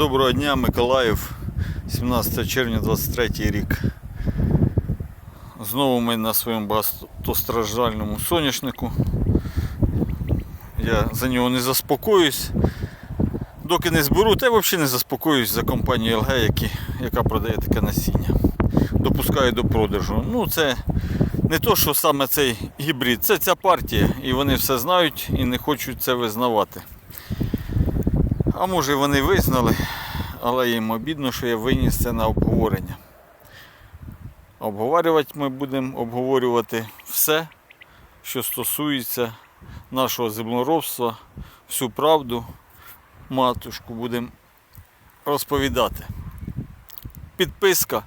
Доброго дня, Миколаїв, 17 червня 23 рік. Знову ми на своєму багатостраждальному соняшнику. Я за нього не заспокоюсь. Доки не зберу, та й взагалі не заспокоюсь за компанію ЛГ, які, яка продає таке насіння. Допускаю до продажу. Ну, це не то, що саме цей гібрид, це ця партія. І вони все знають і не хочуть це визнавати. А може вони визнали, але їм обідно, що я виніс це на обговорення. Обговорювати ми будемо обговорювати все, що стосується нашого землеробства, всю правду, матушку будемо розповідати. Підписка,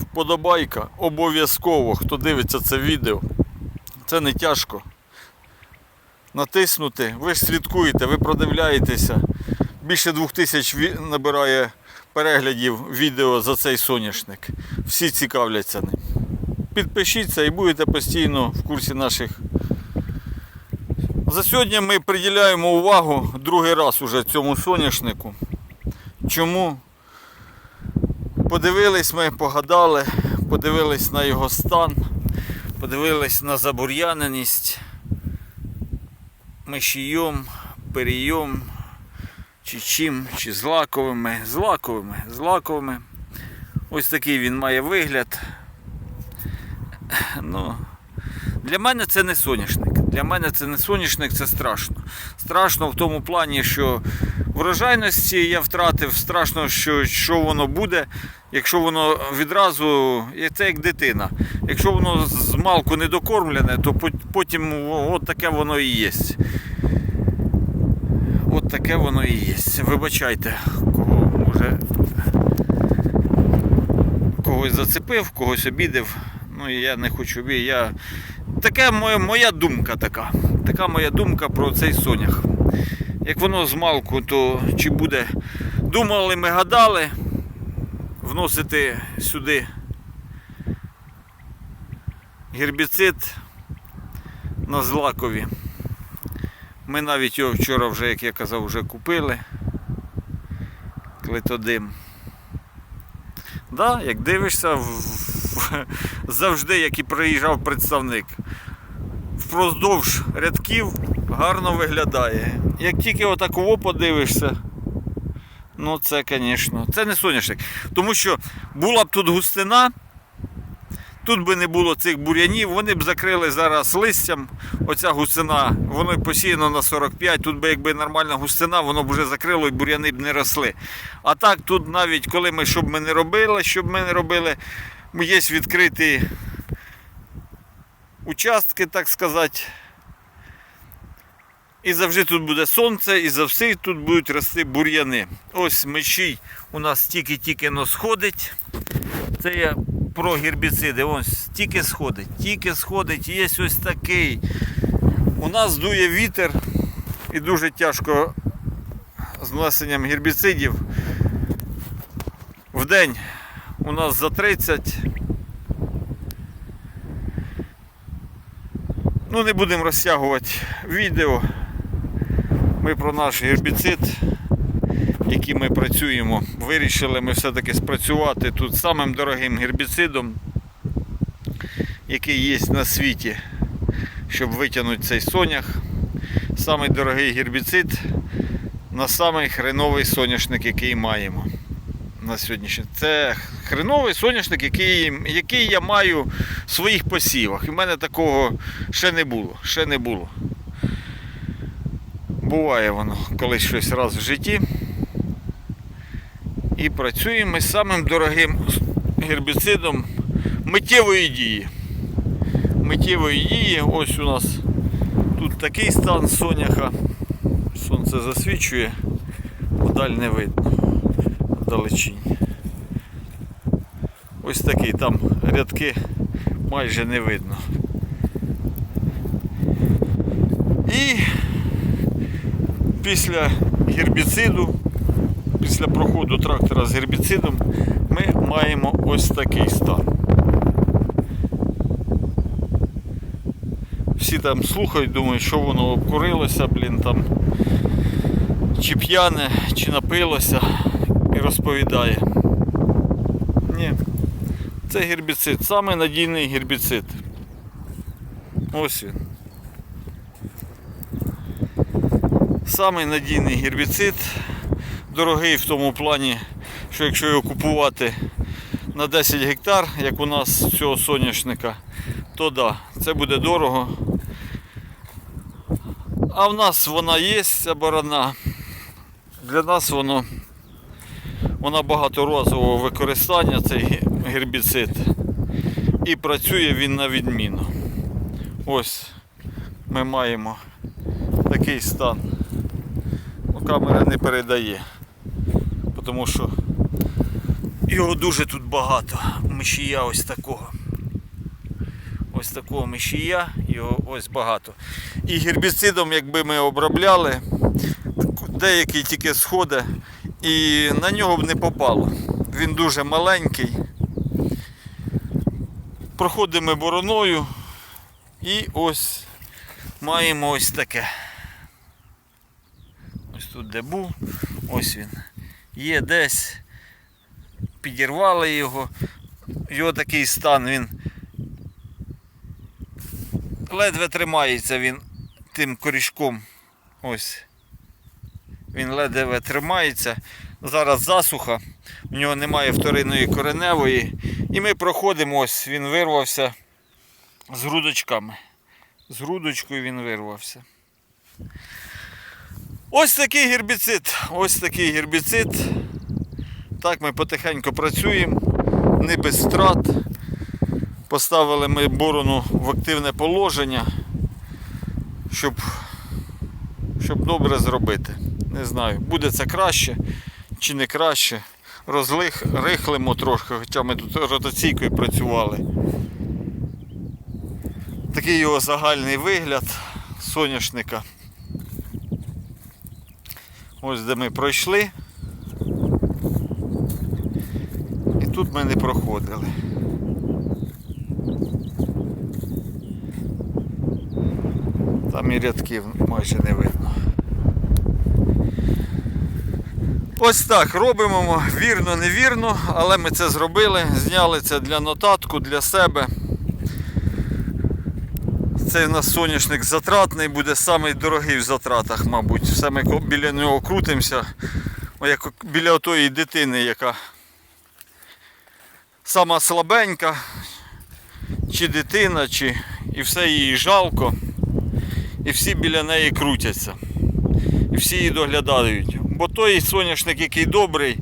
вподобайка, обов'язково, хто дивиться це відео, це не тяжко. Натиснути, ви ж слідкуєте, ви продивляєтеся. Більше двох тисяч набирає переглядів відео за цей соняшник. Всі цікавляться ним. Підпишіться і будете постійно в курсі наших. За сьогодні ми приділяємо увагу другий раз уже цьому соняшнику. Чому? Подивились ми, погадали, подивились на його стан, подивились на забур'яненість, мишійом, перійом, чи чим, чи з лаковими, з лаковими, з лаковими. Ось такий він має вигляд. Ну, для мене це не соняшник. Для мене це не соняшник, це страшно. Страшно в тому плані, що врожайності я втратив, страшно, що, що воно буде, якщо воно відразу, це як дитина. Якщо воно з малку не докормлене, то потім от таке воно і є. От таке воно і є. Вибачайте, кого може когось зацепив, когось обідав. Ну і я не хочу обі- я Така моя, моя думка така. Така моя думка про цей сонях. Як воно з малку, то чи буде. Думали, ми гадали вносити сюди гербіцид на злакові. Ми навіть його вчора вже, як я казав, вже купили. Клетодим. Да, як дивишся, завжди, як і приїжджав представник, впродовж рядків гарно виглядає. Як тільки отаково подивишся, ну це, звісно, це не соняшник. Тому що була б тут густина, тут би не було цих бур'янів, вони б закрили зараз листям. Оця густина, воно посіяно на 45, тут би якби нормальна густина, воно б вже закрило і бур'яни б не росли. А так тут навіть коли ми, щоб ми не робили, щоб ми не робили, є відкриті участки, так сказати. І завжди тут буде сонце, і завжди тут будуть рости бур'яни. Ось мечій у нас тільки-тільки сходить. Це я про гербіциди. Ось тільки сходить, тільки сходить. Є ось такий. У нас дує вітер і дуже тяжко з внесенням гербіцидів. В день у нас за 30. Ну, не будемо розтягувати відео. Ми про наш гербіцид, який ми працюємо, вирішили ми все-таки спрацювати тут самим дорогим гербіцидом, який є на світі, щоб витягнути цей сонях. Самий дорогий гербіцид на самий хреновий соняшник, який маємо на сьогоднішній. Це хреновий соняшник, який, який я маю в своїх посівах. І в мене такого ще не було. Ще не було. Буває воно колись щось раз в житті. І працюємо з самим дорогим гербіцидом миттєвої дії. Миттєвої дії, ось у нас тут такий стан соняха. Сонце засвічує, вдаль не видно. Вдалечінь. Ось такий там рядки майже не видно. І після гербіциду, після проходу трактора з гербіцидом, ми маємо ось такий стан. Всі там слухають, думають, що воно обкурилося, блін, там, чи п'яне, чи напилося. і розповідає. Ні. Це гербіцид, самий надійний гербіцид. Ось він. Самий надійний гербіцид. Дорогий в тому плані, що якщо його купувати на 10 гектар, як у нас цього соняшника, то да, це буде дорого. А в нас вона є, ця барана. Для нас воно вона багаторазового використання, цей гербіцид. І працює він на відміну. Ось ми маємо такий стан. Ну, камера не передає, тому що його дуже тут багато. Мишія ось такого. Ось такого мишія, його ось багато. І гербіцидом, якби ми обробляли, деякий тільки сходить і на нього б не попало. Він дуже маленький. Проходимо бороною і ось маємо ось таке. Ось тут де був, ось він. Є десь, підірвали його. Його такий стан, він ледве тримається він тим корішком. Ось. Він ледве тримається. Зараз засуха, в нього немає вторинної кореневої. І ми проходимо, ось він вирвався з грудочками. З грудочкою він вирвався. Ось такий гербіцид. Ось такий гербіцид. Так ми потихеньку працюємо, не без втрат. Поставили ми борону в активне положення, щоб, щоб добре зробити. Не знаю, буде це краще чи не краще. Розлих, рихлимо трошки, хоча ми тут ротаційкою працювали. Такий його загальний вигляд соняшника. Ось де ми пройшли. І тут ми не проходили. Там і рядків майже не видно. Ось так робимо, вірно, невірно, але ми це зробили, зняли це для нотатку, для себе. Цей у нас соняшник затратний, буде самий дорогий в затратах, мабуть. Все ми біля нього крутимося, як біля тої дитини, яка сама слабенька, чи дитина, чи і все їй жалко. І всі біля неї крутяться. І всі її доглядають. Бо той соняшник, який добрий,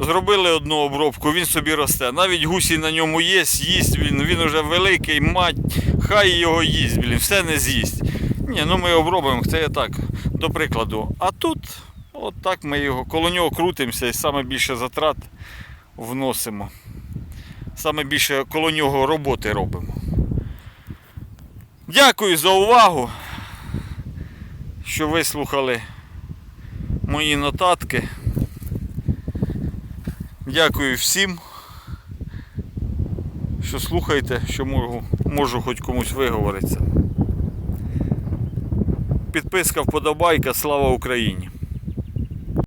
зробили одну обробку, він собі росте. Навіть гусі на ньому є, їсть він, він вже великий, мать, хай його їсть, блін, все не з'їсть. Ні, ну ми обробимо, це я так, до прикладу. А тут, от так ми його, коло нього крутимося і саме більше затрат вносимо. Саме більше коло нього роботи робимо. Дякую за увагу, що вислухали мої нотатки. Дякую всім, що слухаєте, що можу, можу хоч комусь виговоритися. Підписка, вподобайка, слава Україні!